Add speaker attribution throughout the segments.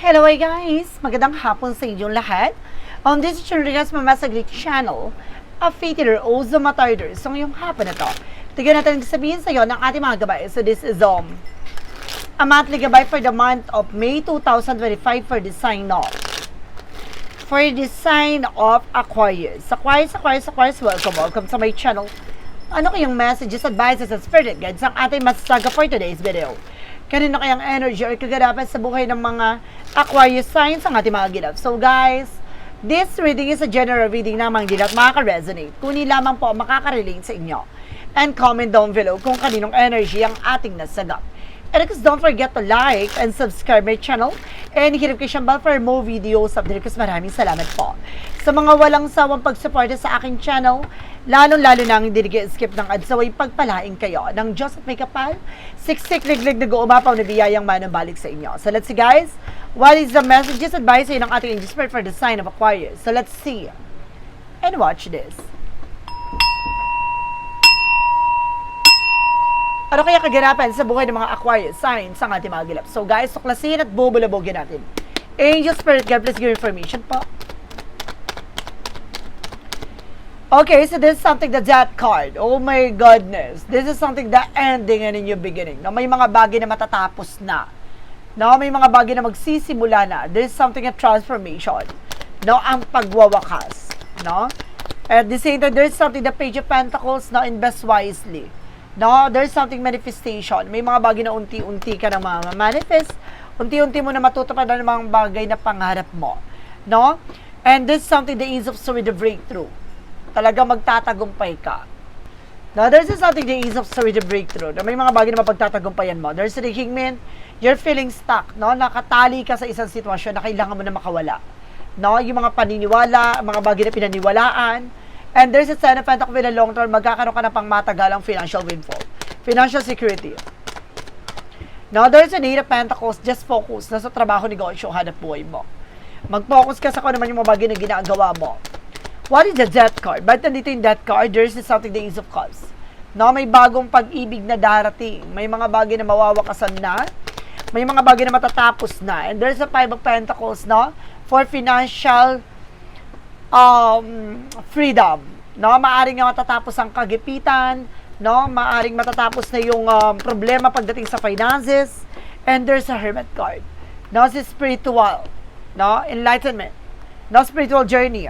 Speaker 1: Hello guys! Magandang hapon sa inyong lahat. Um, this is Chunrigas Mamasaglit Channel, a faithful Ozo Matarder. So ngayong hapon na to, tignan natin sabihin sa iyo ng ating mga gabay. So this is um, a monthly gabay for the month of May 2025 for the sign off. For the sign of Aquarius. Aquarius, Aquarius, Aquarius, welcome, welcome sa my channel. Ano kayong messages, advices, and spirit guides ang ating masasaga for today's video? Kanino kayang energy or kaganapan sa buhay ng mga Aquarius signs ang ating mga ginap? So guys, this reading is a general reading lamang din at makaka-resonate. Kunin lamang po makaka-relate sa inyo. And comment down below kung kaninong energy ang ating nasagap. And because don't forget to like and subscribe my channel and hit notification bell for more videos update because maraming salamat po. Sa mga walang sawang pagsuporta sa aking channel, lalong-lalo na ang skip ng ads away pagpalaing kayo ng Diyos at may kapal, siksik liglig na umapaw na biyayang manang balik sa inyo. So let's see guys, what is the messages advice ng ating angel spirit for the sign of Aquarius? So let's see and watch this. Ano kaya kaganapan sa buhay ng mga Aquarius signs ang ating mga gilap? So guys, tuklasin at bubulabogin natin. Angel Spirit, God bless your information po. Okay, so this is something the death card. Oh my goodness. This is something the ending and a new beginning. No, may mga bagay na matatapos na. No, may mga bagay na magsisimula na. This is something a transformation. No, ang pagwawakas. No? At the same time, there's something the Page of Pentacles, no, invest wisely. No, there's something manifestation. May mga bagay na unti-unti ka na manifest. Unti-unti mo na matutupad ng mga bagay na pangarap mo. No? And this is something the ease of story, the breakthrough. Talaga magtatagumpay ka. Now, there's something the ease of the breakthrough. Na may mga bagay na mapagtatagumpayan mo. There's the hangman, you're feeling stuck, no? Nakatali ka sa isang sitwasyon na kailangan mo na makawala. No? Yung mga paniniwala, mga bagay na pinaniwalaan, And there's a sign of Pentacle in the long term, magkakaroon ka na pang matagalang financial windfall. Financial security. Now, there's an eight of Pentacles, just focus na sa trabaho, negosyo, hanap buhay mo. Mag-focus ka sa kung naman yung mga bagay na ginagawa mo. What is the death card? Ba't nandito yung death card? There's something the Ace of Cups. No, may bagong pag-ibig na darating. May mga bagay na mawawakasan na. May mga bagay na matatapos na. And there's a Five of Pentacles, no? For financial um, freedom. No, maaring nga matatapos ang kagipitan, no? Maaring matatapos na yung um, problema pagdating sa finances. And there's a hermit card. No, si spiritual, no? Enlightenment. No, spiritual journey.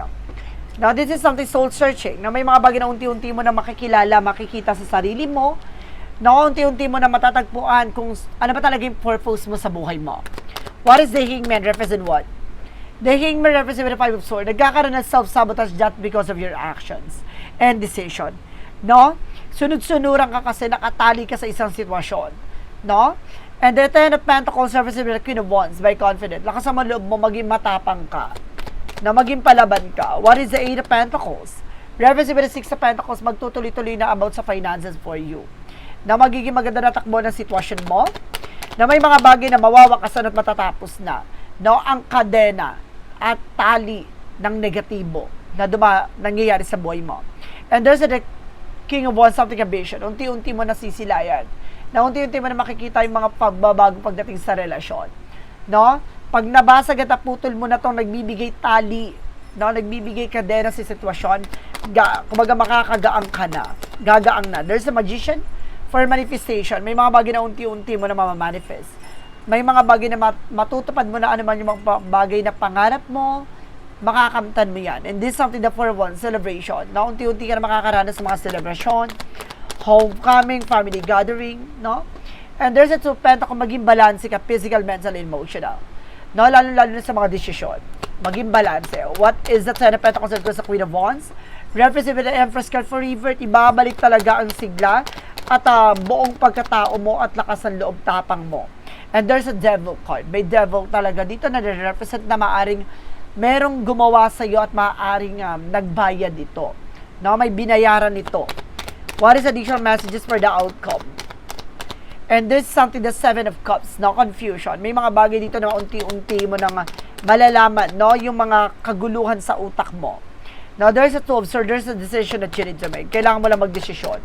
Speaker 1: Now, this is something soul searching. Na may mga bagay na unti-unti mo na makikilala, makikita sa sarili mo. No, unti-unti mo na matatagpuan kung ano ba talaga yung purpose mo sa buhay mo. What is the hangman represent what? The hangman represents the five of swords. Nagkakaroon ng self-sabotage just because of your actions and decision. No? Sunod-sunuran ka kasi nakatali ka sa isang sitwasyon. No? And the Ten of Pentacles represents the Queen of Wands by confident. Lakas ang loob mo, maging matapang ka. Na maging palaban ka. What is the Eight of Pentacles? Represents the Six of Pentacles, magtutuloy-tuloy na about sa finances for you. Na magiging maganda na takbo ng sitwasyon mo. Na may mga bagay na mawawakasan at matatapos na. No? Ang kadena at tali ng negatibo na duma, nangyayari sa buhay mo. And there's a the King of Wands, something ambition. Unti-unti mo nasisilayan. Na unti-unti mo na makikita yung mga pagbabago pagdating sa relasyon. No? Pag nabasag at naputol mo na tong nagbibigay tali, no? nagbibigay kadena sa sitwasyon, ga, kumbaga makakagaang ka na. Gagaang na. There's a magician for manifestation. May mga bagay na unti-unti mo na mamamanifest may mga bagay na mat- matutupad mo na ano man yung mga bagay na pangarap mo, makakamtan mo yan. And this is something that for one, celebration. Na unti-unti ka na makakaranas sa mga celebration, homecoming, family gathering, no? And there's a two pentacle, maging balance ka, physical, mental, and emotional. No, lalo-lalo na sa mga desisyon. Maging balance. What is the Ten of Pentacles sa Queen of Wands? Represent the Empress card for revert, ibabalik talaga ang sigla at uh, buong pagkatao mo at lakas ng loob tapang mo. And there's a devil card. May devil talaga dito na represent na maaring merong gumawa sa iyo at maaring um, nagbayad dito. No, may binayaran nito. What is additional messages for the outcome? And this is something the Seven of Cups, no confusion. May mga bagay dito na unti-unti mo nang malalaman, no, yung mga kaguluhan sa utak mo. Now, there's a two of swords, there's a decision that you need to make. Kailangan mo lang magdesisyon.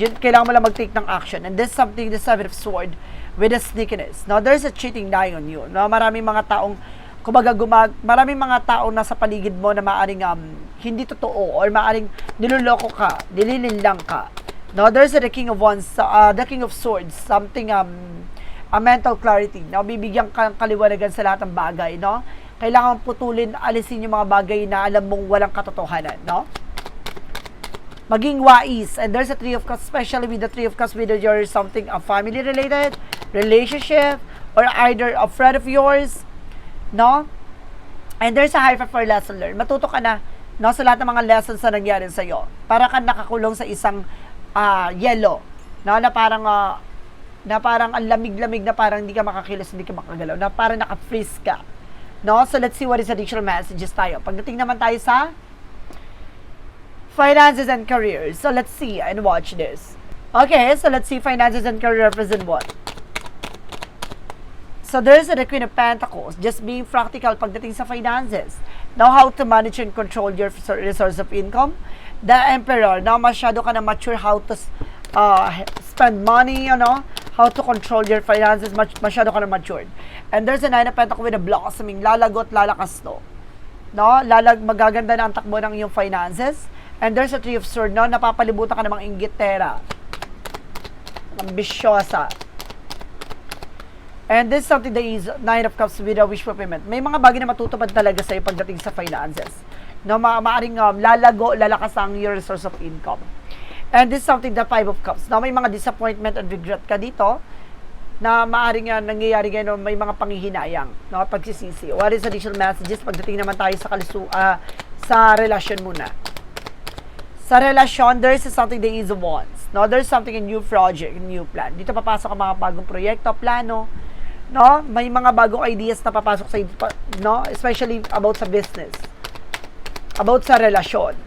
Speaker 1: Kailangan mo lang mag-take ng action. And this is something, the Seven of Sword, with a sneakiness. Now, there's a cheating eye on you. No, maraming mga taong kumbaga gumag maraming mga tao nasa paligid mo na maaring um, hindi totoo or maaring niloloko ka, nililin lang ka. No, there's the king of wands, uh, the king of swords, something um a mental clarity. No, bibigyan ka ng kaliwanagan sa lahat ng bagay, no? Kailangan putulin, alisin yung mga bagay na alam mong walang katotohanan, no? maging wais. And there's a three of cups, especially with the three of cups, whether you're something a family related, relationship, or either a friend of yours, no? And there's a high for lesson learned. Matuto ka na, no, sa lahat ng mga lessons na nangyari sa iyo. Para ka nakakulong sa isang ah, yellow, no, na parang ah, na parang ang lamig-lamig na parang hindi ka makakilos, hindi ka makagalaw, na parang naka-freeze ka. No? So let's see what is additional messages tayo. Pagdating naman tayo sa finances and careers. So let's see and watch this. Okay, so let's see finances and career represent what? So there's the Queen of Pentacles, just being practical pagdating sa finances. Know how to manage and control your resource of income. The Emperor, now masyado ka na mature how to uh, spend money, you know, how to control your finances, mas- masyado ka na matured. And there's a Nine of Pentacles with a blossoming, lalagot, lalakas to. No? Lalag, magaganda na ang takbo ng iyong finances. And there's a Three of Swords, no? Napapalibutan ka ng mga inggitera. Ambisyosa. And this is something that is Nine of Cups with a wish fulfillment. May mga bagay na matutupad talaga sa'yo pagdating sa finances. No, ma maaring um, lalago, lalakas ang your source of income. And this is something the Five of Cups. Now, may mga disappointment and regret ka dito na maaring uh, nangyayari ngayon, no, may mga panghihinayang, no, pagsisisi. What is additional messages? Pagdating naman tayo sa kalisu, ah, sa relasyon muna. Sa relasyon, there is something that is wants. No, there's something a new project, a new plan. Dito papasok ang mga bagong proyekto, plano, no? May mga bagong ideas na papasok sa no, especially about sa business. About sa relasyon.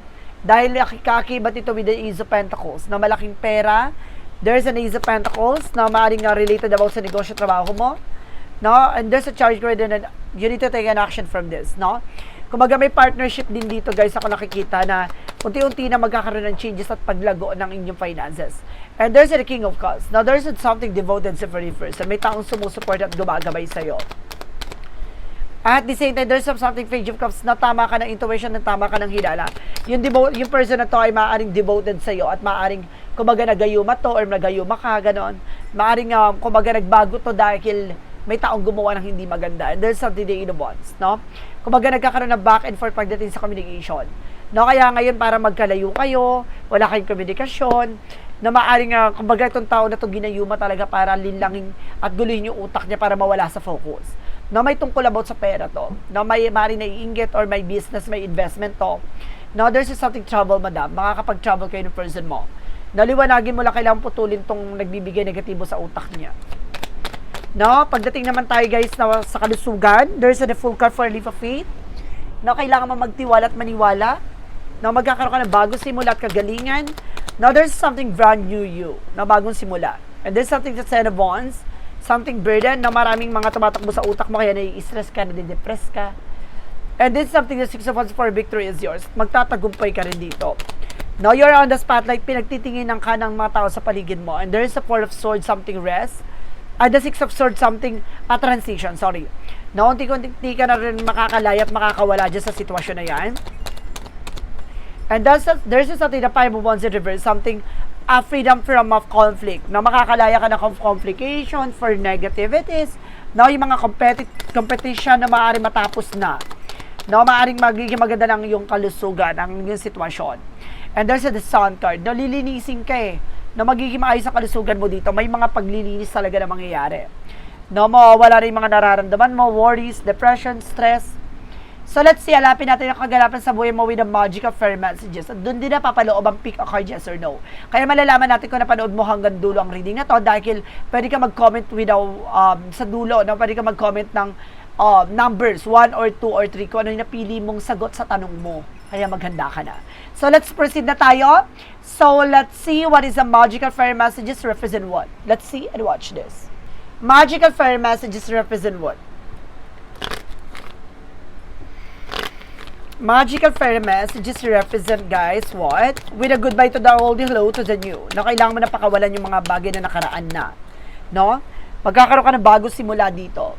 Speaker 1: Dahil kakibat ito with the Ace of Pentacles na malaking pera, there's an Ace of Pentacles na maaaring nga related about sa negosyo trabaho mo. No? And there's a charge card and you need to take an action from this. No? Kumbaga may partnership din dito guys ako nakikita na unti-unti na magkakaroon ng changes at paglago ng inyong finances. And there's the King of Cups. Now there's something devoted sa very first. May taong sumusuport at gumagabay sa'yo. At the same time, there's something Page of Cups na tama ka ng intuition, na tama ka ng hilala. Yung, devo- yung person na to ay maaaring devoted sa'yo at maaaring kumbaga nagayuma to or nagayuma ka, ganon. Maaaring um, kumbaga nagbago to dahil may taong gumawa ng hindi maganda. And there's something they wants, no? Kumbaga nagkakaroon ng back and forth pagdating sa communication. No, kaya ngayon para magkalayo kayo, wala kayong komunikasyon, na maaaring uh, kumbaga itong tao na to ginayuma talaga para linlangin at guluhin yung utak niya para mawala sa focus. No, may tungkol about sa pera to. No, may maaaring naiinggit or may business, may investment to. No, there's something trouble, madam. Makakapag-trouble kayo ng person mo. Naliwanagin mo lang kailangan putulin tong nagbibigay negatibo sa utak niya. No, pagdating naman tayo guys na sa kalusugan, there's a full card for a leap of faith. No, kailangan mo magtiwala at maniwala. No, magkakaroon ka ng bagong simula at kagalingan. Now, there's something brand new you na bagong simula. And there's something that's ten of wands, something burden na maraming mga tumatakbo sa utak mo kaya nai-stress ka, nade-depress ka. And is something that six of wands for victory is yours. Magtatagumpay ka rin dito. Now, you're on the spotlight, pinagtitingin ng ka ng mga tao sa paligid mo. And there is a four of swords, something rest. At the six of swords, something, a transition, sorry. Na unti-unti ka na rin makakalaya at makakawala dyan sa sitwasyon na yan. And that's there's something, the five of wands in reverse, something, a freedom from of conflict, na makakalaya ka ng complication for negativities, na yung mga competi- competition na maaari matapos na, na maaaring magiging maganda ng iyong kalusugan, ang iyong sitwasyon. And there's a the sun card, na lilinisin ka eh, na magiging maayos ang kalusugan mo dito, may mga paglilinis talaga na mangyayari. No, mawawala rin yung mga nararamdaman mo, worries, depression, stress, So let's see, alapin natin ang kaganapan sa buhay mo with the magic of fair messages. At doon din na papaloob ang pick a card, yes or no. Kaya malalaman natin kung napanood mo hanggang dulo ang reading na to dahil pwede ka mag-comment with um, sa dulo, no? pwede ka mag-comment ng uh, numbers, 1 or 2 or 3, kung ano yung napili mong sagot sa tanong mo. Kaya maghanda ka na. So let's proceed na tayo. So let's see what is the magical fairy messages represent what. Let's see and watch this. Magical fairy messages represent what? Magical fairy messages represent guys what? With a goodbye to the old, hello to the new. Na kailangan mo na yung mga bagay na nakaraan na. No? Magkakaroon ka ng bago simula dito.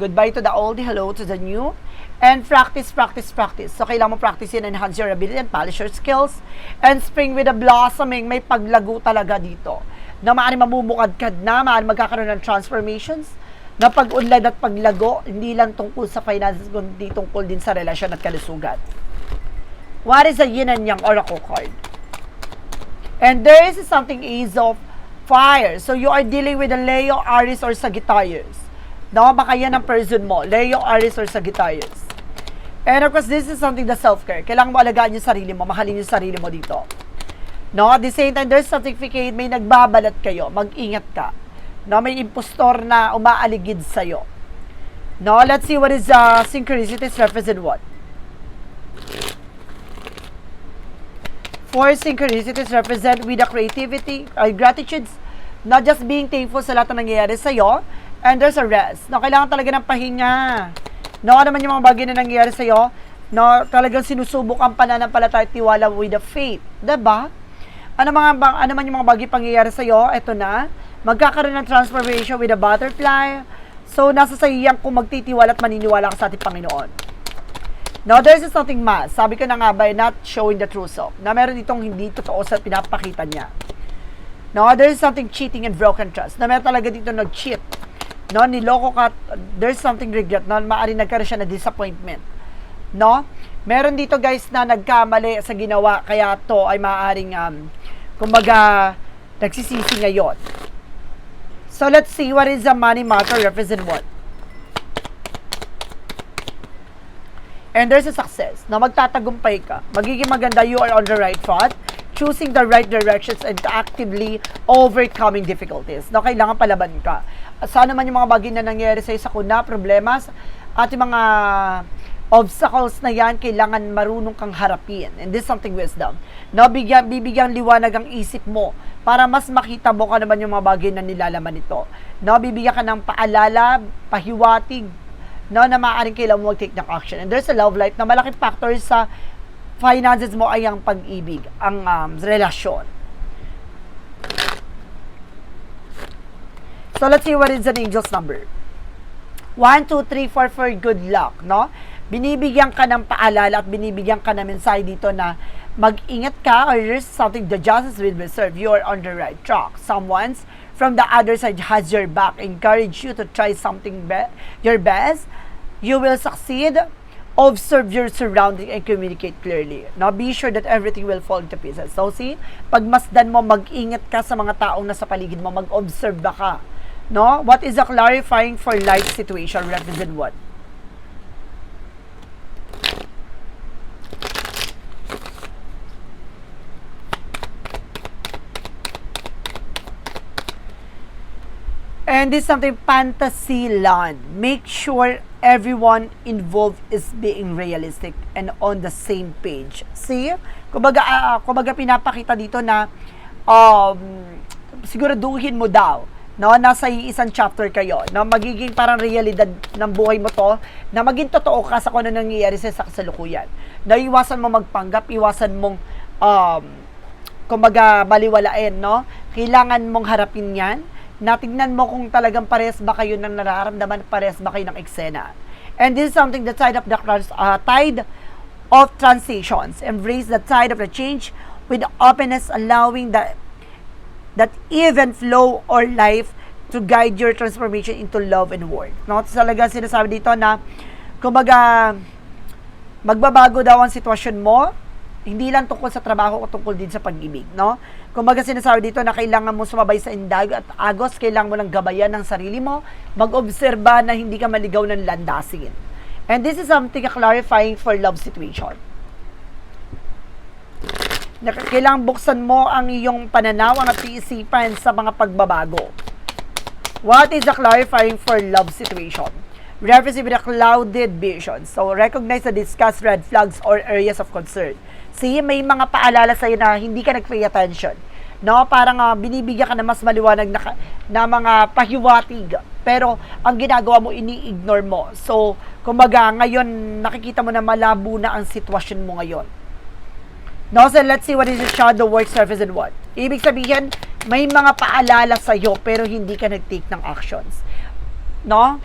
Speaker 1: Goodbye to the old, hello to the new. And practice, practice, practice. So, kailangan mo practice yun, enhance your ability and polish your skills. And spring with a blossoming, may paglago talaga dito. Na maaari mamumukadkad na, maaari magkakaroon ng transformations, na pag-unlad at paglago, hindi lang tungkol sa finances, kundi tungkol din sa relasyon at kalusugan. What is the yin and yang oracle card? And there is something Ace of Fire. So you are dealing with a Leo, Aries, or Sagittarius. No, baka yan ang person mo. Leo, Aries, or Sagittarius. And of course, this is something the self-care. Kailangan mo alagaan yung sarili mo, mahalin yung sarili mo dito. No, at the same time, there's certificate, may nagbabalat kayo. Mag-ingat ka. No, may impostor na umaaligid sa'yo. No, let's see what is uh, synchronicities represent what. Four synchronicities represent with the creativity, uh, gratitudes, not just being thankful sa lahat na nangyayari sa'yo, and there's a rest. No, kailangan talaga ng pahinga. No, ano man yung mga bagay na nangyayari sa'yo, no, talagang sinusubok ang pananampalataya at tiwala with the faith. 'Di ba? Ano, mga, ano man yung mga bagay pangyayari sa'yo, eto na, magkakaroon ng transformation with a butterfly. So, nasa sa iyang kung magtitiwala at maniniwala ka sa ating Panginoon. No, there's something mas. Sabi ko na nga by not showing the true self. Na meron ditong hindi totoo sa pinapakita niya. No, there's something cheating and broken trust. Na meron talaga dito nag-cheat. No, niloko ka, there's something regret. No, maaari nagkaroon siya na disappointment. No? Meron dito guys na nagkamali sa ginawa kaya to ay maaaring um, kumbaga nagsisisi ngayon. So let's see what is the money matter represent what? And there's a success na magtatagumpay ka. Magiging maganda, you are on the right path, choosing the right directions and actively overcoming difficulties. No, kailangan palaban ka. Sana man yung mga bagay na nangyayari sa'yo sa kuna, problemas, at yung mga obstacles na yan, kailangan marunong kang harapin. And this is something wisdom. No, bigyan, bibigyan liwanag ang isip mo para mas makita mo ka naman yung mga bagay na nilalaman nito. No, bibigyan ka ng paalala, pahiwatig, no, na maaaring kailangan mo mag-take ng action. And there's a love life na malaking factor sa finances mo ay ang pag-ibig, ang um, relasyon. So let's see what is an angel's number. 1, 2, 3, 4 for good luck, no? Binibigyan ka ng paalala at binibigyan ka ng mensahe dito na mag-ingat ka or there's something the justice will be served. You are on the right track. Someone's from the other side has your back. Encourage you to try something be- your best. You will succeed. Observe your surrounding and communicate clearly. Now, be sure that everything will fall into pieces. So, see, pagmasdan mo, mag-ingat ka sa mga taong nasa paligid mo, mag-observe ba ka. No? What is a clarifying for life situation represent what? And this is something fantasy land. Make sure everyone involved is being realistic and on the same page. See? Kumbaga, ah, kumbaga pinapakita dito na um, siguraduhin mo daw no nasa isang chapter kayo na magiging parang realidad ng buhay mo to na maging totoo ka sa kung ano nangyayari sa kasalukuyan na iwasan mo magpanggap iwasan mong um, kumbaga baliwalain no kailangan mong harapin yan natignan mo kung talagang pares ba kayo ng nararamdaman, pares ba kayo ng eksena. And this is something the tide of the uh, tide of transitions. Embrace the tide of the change with openness, allowing the that even flow or life to guide your transformation into love and work. No? Talaga sinasabi dito na kumbaga magbabago daw ang sitwasyon mo, hindi lang tungkol sa trabaho o tungkol din sa pag-ibig, no? Kumbaga sinasabi dito na kailangan mo sumabay sa indag at agos, kailangan mo lang gabayan ng sarili mo, mag-obserba na hindi ka maligaw ng landasin. And this is something clarifying for love situation. Na kailangan buksan mo ang iyong pananaw at isipan sa mga pagbabago. What is the clarifying for love situation? Reference with a clouded vision. So, recognize and discuss red flags or areas of concern. See, may mga paalala sa'yo na hindi ka nag-pay attention. No, parang uh, binibigyan ka na mas maliwanag na, na mga pahiwatig. Pero, ang ginagawa mo, ini-ignore mo. So, kumbaga, ngayon, nakikita mo na malabo na ang sitwasyon mo ngayon. No, so let's see what is the shadow work surface and what. Ibig sabihin, may mga paalala sa'yo pero hindi ka nag-take ng actions. No?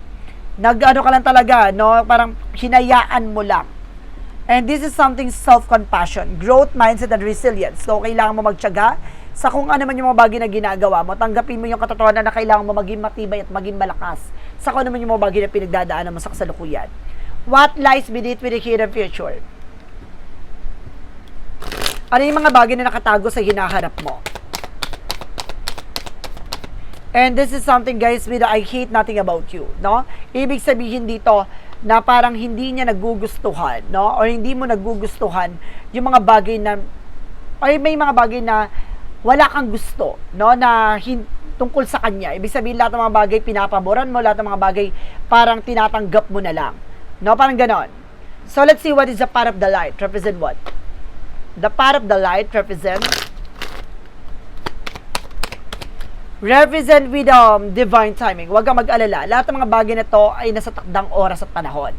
Speaker 1: Nag-ano ka lang talaga, no? Parang hinayaan mo lang. And this is something self-compassion, growth mindset and resilience. So, kailangan mo magtyaga sa kung ano man yung mga bagay na ginagawa mo. Tanggapin mo yung katotohanan na kailangan mo maging matibay at maging malakas sa kung ano man yung mga bagay na pinagdadaanan mo sa kasalukuyan. What lies beneath with the hidden future? Ano yung mga bagay na nakatago sa hinaharap mo? And this is something guys with I hate nothing about you, no? Ibig sabihin dito na parang hindi niya nagugustuhan, no? Or hindi mo nagugustuhan yung mga bagay na or may mga bagay na wala kang gusto, no? Na hin- tungkol sa kanya. Ibig sabihin lahat ng mga bagay pinapaboran mo, lahat ng mga bagay parang tinatanggap mo na lang. No? Parang ganon. So let's see what is the path of the light. Represent what? The path of the light represent represent with um, divine timing. Huwag kang mag-alala. Lahat ng mga bagay na to ay nasa takdang oras at panahon.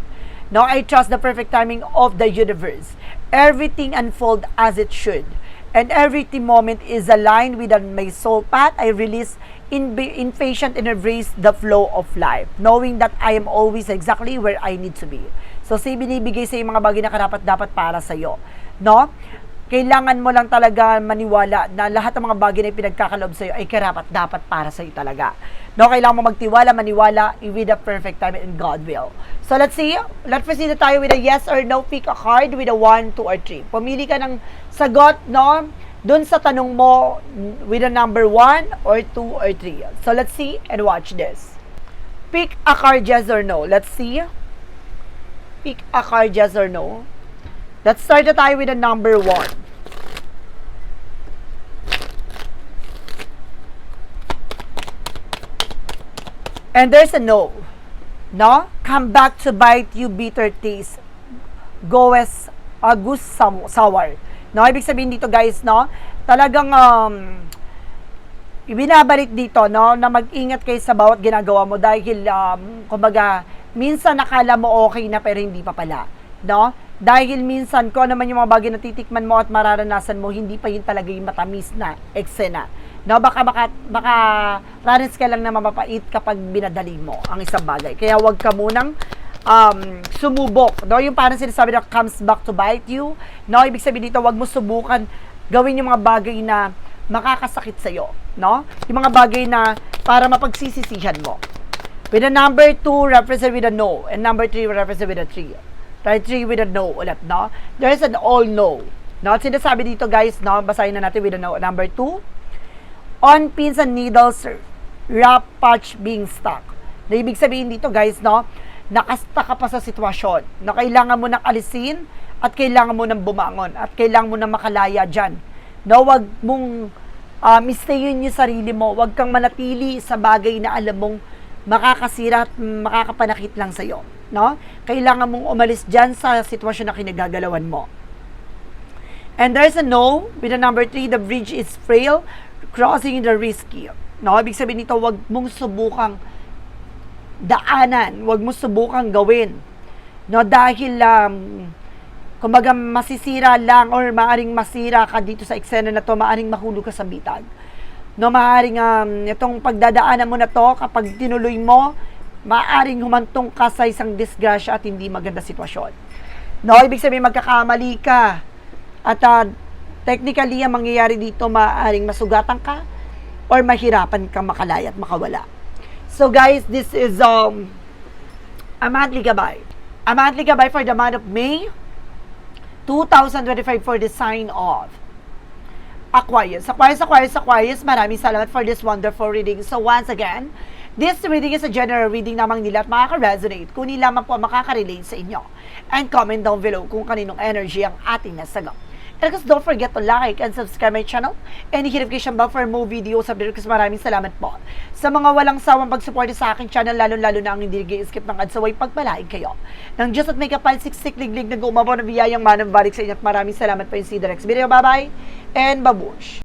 Speaker 1: No, I trust the perfect timing of the universe. Everything unfold as it should. And every moment is aligned with my soul path. I release in, in patient and embrace the flow of life. Knowing that I am always exactly where I need to be. So, say binibigay sa mga bagay na karapat dapat para sa iyo. No? Kailangan mo lang talaga maniwala na lahat ng mga bagay na pinagkakaloob sa'yo ay karapat dapat para sa'yo talaga. No, kailangan mo magtiwala, maniwala with the perfect time and God will. So let's see, let's proceed na tayo with a yes or no, pick a card with a 1, 2, or 3. Pumili ka ng sagot, no, dun sa tanong mo with a number 1 or 2 or 3. So let's see and watch this. Pick a card yes or no. Let's see. Pick a card yes or no. Let's start na tayo with the number one. And there's a no. No? Come back to bite you bitter taste. Goes agus sour. No? Ibig sabihin dito guys, no? Talagang um, ibinabalik dito, no? Na mag-ingat kayo sa bawat ginagawa mo dahil, um, kumbaga, minsan nakala mo okay na pero hindi pa pala. No? Dahil minsan, ko naman yung mga bagay na titikman mo at mararanasan mo, hindi pa yun talaga yung matamis na eksena. No, baka, baka, baka ranas ka lang na mapapait kapag binadali mo ang isang bagay. Kaya wag ka munang um, sumubok. No? Yung parang sinasabi na comes back to bite you. No? Ibig sabihin dito, wag mo subukan gawin yung mga bagay na makakasakit sa'yo. No? Yung mga bagay na para mapagsisisihan mo. With a number 2, represent with a no. And number 3, represent with a 3. Try 3 with a no ulit, no? There's an all no. No? Sinasabi dito, guys, no? Basahin na natin with a no. Number 2, on pins and needles wrap patch being stuck. Na ibig sabihin dito guys, no, nakasta ka pa sa sitwasyon na kailangan mo nang alisin at kailangan mo nang bumangon at kailangan mo nang makalaya dyan. No, wag mong um, istayin yung sarili mo. Wag kang manatili sa bagay na alam mong makakasira at makakapanakit lang sa'yo. No? Kailangan mong umalis dyan sa sitwasyon na kinagagalawan mo. And there's a no with the number three, the bridge is frail, crossing the risky. No, ibig sabihin nito, wag mong subukang daanan, wag mong subukang gawin. No, dahil um, kumbaga masisira lang or maaring masira ka dito sa eksena na to, maaring mahulog ka sa bitag. No, maaring um, itong pagdadaanan mo na to, kapag tinuloy mo, maaring humantong ka sa isang disgrasya at hindi maganda sitwasyon. No, ibig sabihin magkakamali ka. At uh, technically, ang mangyayari dito, maaaring masugatan ka or mahirapan kang makalaya at makawala. So guys, this is um, a monthly gabay. A monthly gabay for the month of May 2025 for the sign of Aquarius. Aquarius, Aquarius, Aquarius, maraming salamat for this wonderful reading. So once again, this reading is a general reading namang nila at makaka-resonate kung hindi lamang po makaka-relate sa inyo. And comment down below kung kaninong energy ang ating nasagot. And of don't forget to like and subscribe my channel and hit notification bell for more videos update kasi maraming salamat po. Sa mga walang sawang pagsuporta sa aking channel, lalo-lalo na ang hindi nag-skip ng ads, saway pagpalain kayo. Nang just at may kapal siksik liglig nag-umabaw na biyayang manang balik sa inyo at maraming salamat po yung si video. Bye-bye and babush!